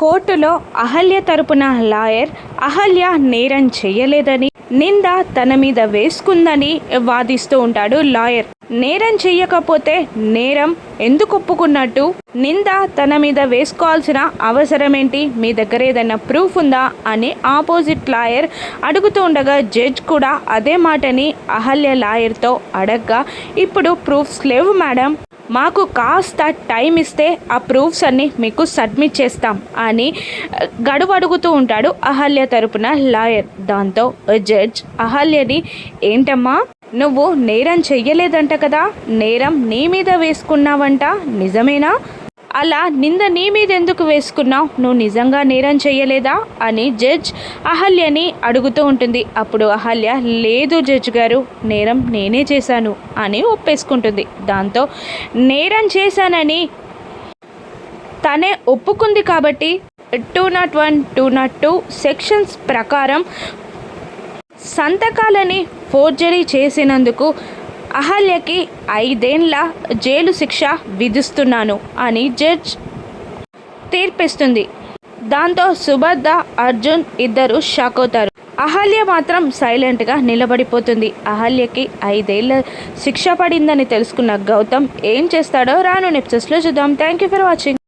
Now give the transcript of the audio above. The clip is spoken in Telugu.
కోర్టులో అహల్య తరపున లాయర్ అహల్య నేరం చేయలేదని నింద తన మీద వేసుకుందని వాదిస్తూ ఉంటాడు లాయర్. నేరం చెయ్యకపోతే నేరం ఎందుకు ఒప్పుకున్నట్టు? నింద తన మీద వేసుకోవాల్సిన అవసరం ఏంటి మీ దగ్గర ఏదైనా ప్రూఫ్ ఉందా? అని ఆపోజిట్ లాయర్ అడుగుతూ ఉండగా జడ్జ్ కూడా అదే మాటని అహల్య లాయర్తో అడగ్గా ఇప్పుడు ప్రూఫ్స్ లేవు మేడం. మాకు కాస్త టైం ఇస్తే ఆ ప్రూఫ్స్ అన్ని మీకు సబ్మిట్ చేస్తాం అని గడువు అడుగుతూ ఉంటాడు అహల్య తరపున లాయర్. దాంతో జడ్జ్ అహల్యని ఏంటమ్మా? నువ్వు నేరం చెయ్యలేదంట కదా? నేరం నీ మీద వేసుకున్నావంట? నిజమేనా? అలా నింద నీ మీద ఎందుకు వేసుకున్నావు? నువ్వు నిజంగా నేరం చేయలేదా? అని జడ్జ్ అహల్యని అడుగుతూ ఉంటుంది. అప్పుడు అహల్య లేదు జడ్జ్ గారు నేరం నేనే చేశాను అని ఒప్పేసుకుంటుంది. దాంతో నేరం చేశానని తనే ఒప్పుకుంది కాబట్టి two not one two not two sections ప్రకారం సంతకాలని ఫోర్జరీ చేసినందుకు అహల్యకి ఐదేండ్ల జైలు శిక్ష విధిస్తున్నాను అని జడ్జ్ తీర్పిస్తుంది. దాంతో సుభద్ర అర్జున్ ఇద్దరు షాక్ అవుతారు. అహల్య మాత్రం సైలెంట్గా నిలబడిపోతుంది. అహల్యకి ఐదేళ్ళ శిక్ష పడిందని తెలుసుకున్న గౌతమ్ ఏం చేస్తాడో రాను నెప్సెస్లో చూద్దాం. Thank you for watching.